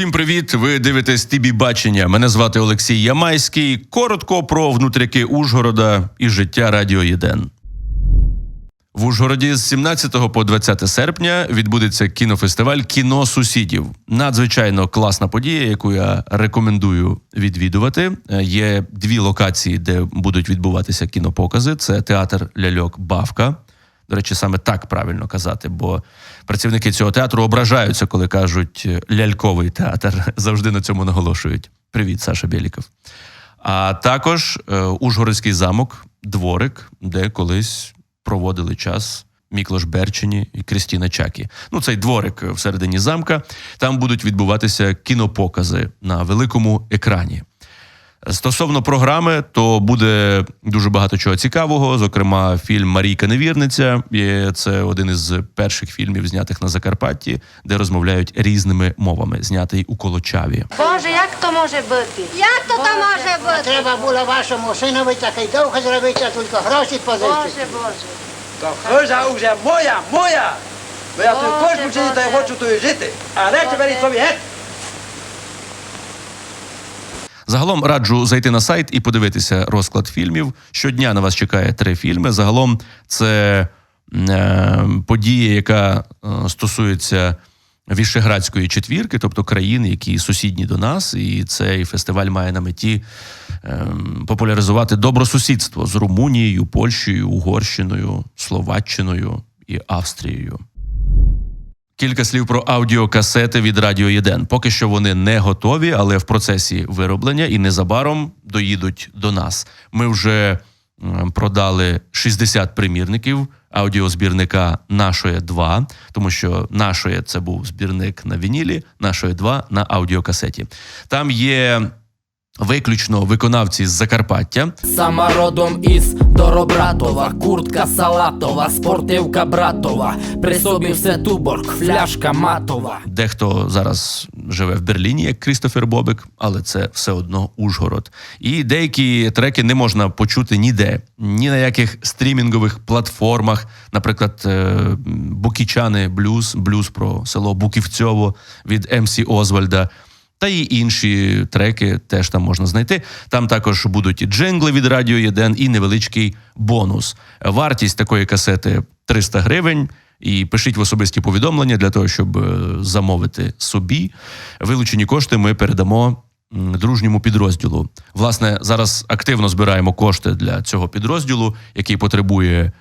Всім привіт! Ви дивитесь ТІБІ бачення. Мене звати Олексій Ямайський. Коротко про внутряки Ужгорода і життя Радіо Єден. В Ужгороді з 17 по 20 серпня відбудеться кінофестиваль Кіно сусідів. Надзвичайно класна подія, яку я рекомендую відвідувати. Є дві локації, де будуть відбуватися кінопокази: це театр Ляльок Бавка. До речі, саме так правильно казати, бо працівники цього театру ображаються, коли кажуть е, ляльковий театр. Завжди на цьому наголошують. Привіт, Саша Біліков. А також е, Ужгородський замок, дворик, де колись проводили час Міклош Берчині і Крістіна Чакі. Ну, цей дворик всередині замка. Там будуть відбуватися кінопокази на великому екрані. Стосовно програми, то буде дуже багато чого цікавого. Зокрема, фільм Марійка Невірниця. Це один із перших фільмів, знятих на Закарпатті, де розмовляють різними мовами, знятий у Колочаві. Боже, як то може бути? Як то то може бути? Треба було вашому синові такий довго зробити, а тільки гроші позичити. Боже, Боже. То хижа вже моя, моя! Бо я тут кожну жити та й хочу тут жити. А речі беріть собі геть! Загалом раджу зайти на сайт і подивитися розклад фільмів. Щодня на вас чекає три фільми. Загалом це е, подія, яка е, стосується Вішеградської четвірки, тобто країн, які сусідні до нас, і цей фестиваль має на меті е, популяризувати добросусідство з Румунією, Польщею, Угорщиною, Словаччиною і Австрією. Кілька слів про аудіокасети від Радіо Єден. Поки що вони не готові, але в процесі вироблення і незабаром доїдуть до нас. Ми вже продали 60 примірників аудіозбірника Нашоє 2, тому що Нашоє це був збірник на вінілі, Нашоє 2 на аудіокасеті. Там є виключно виконавці з Закарпаття. Сама родом із Доробратова, куртка салатова, спортивка братова, при собі все туборг, фляшка матова. Дехто зараз живе в Берліні, як Крістофер Бобик, але це все одно Ужгород. І деякі треки не можна почути ніде, ні на яких стрімінгових платформах. Наприклад, е, Букічани Блюз, блюз про село Буківцьово від МС Озвальда. Та й інші треки теж там можна знайти. Там також будуть і джингли від Радіо 1 і невеличкий бонус. Вартість такої касети 300 гривень. І пишіть в особисті повідомлення для того, щоб е, замовити собі. Вилучені кошти ми передамо дружньому підрозділу. Власне, зараз активно збираємо кошти для цього підрозділу, який потребує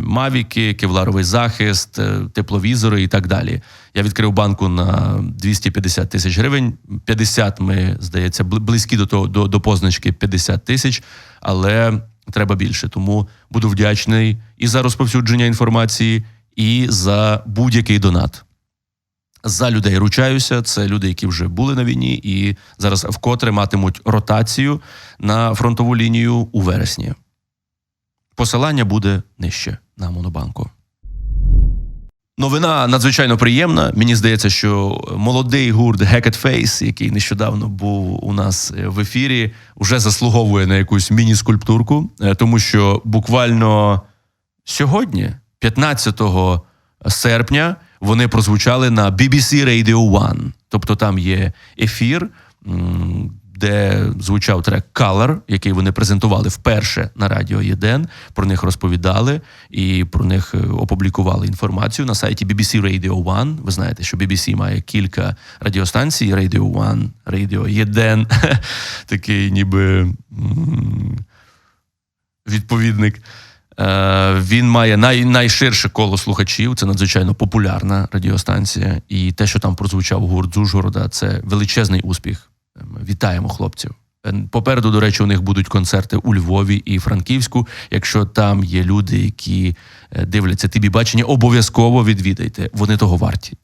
мавіки, кевларовий захист, е, тепловізори і так далі. Я відкрив банку на 250 тисяч гривень. 50 ми, здається, близькі до того до, до позначки 50 тисяч, але треба більше. Тому буду вдячний і за розповсюдження інформації, і за будь-який донат. За людей ручаюся. Це люди, які вже були на війні, і зараз вкотре матимуть ротацію на фронтову лінію у вересні. Посилання буде нижче на Монобанку. Новина надзвичайно приємна. Мені здається, що молодий гурт Hackett Face, який нещодавно був у нас е, в ефірі, вже заслуговує на якусь міні-скульптурку, е, тому що буквально сьогодні, 15 серпня, вони прозвучали на BBC Radio One. Тобто там є ефір, де звучав трек Color, який вони презентували вперше на радіо Єден. Про них розповідали і про них е, опублікували інформацію на сайті BBC Radio One. Ви знаєте, що BBC має кілька радіостанцій: Radio One, Radio Єден, такий ніби. відповідник. Е, Він має най, найширше коло слухачів. Це надзвичайно популярна радіостанція. І те, що там прозвучав гурт з Ужгорода, це величезний успіх. Вітаємо хлопців. Е, Попереду, до речі, у них будуть концерти у Львові і Франківську. Якщо там є люди, які е, дивляться тобі бачення, обов'язково відвідайте. Вони того варті.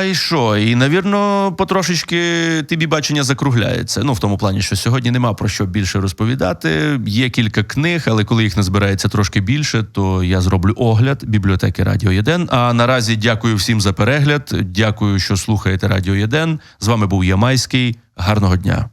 Та і що? І, навірно, потрошечки тобі бачення закругляється. Ну, в тому плані, що сьогодні нема про що більше розповідати. Є кілька книг, але коли їх назбирається трошки більше, то я зроблю огляд бібліотеки Радіо Єден. А наразі дякую всім за перегляд. Дякую, що слухаєте Радіо Єден. З вами був Ямайський. Гарного дня.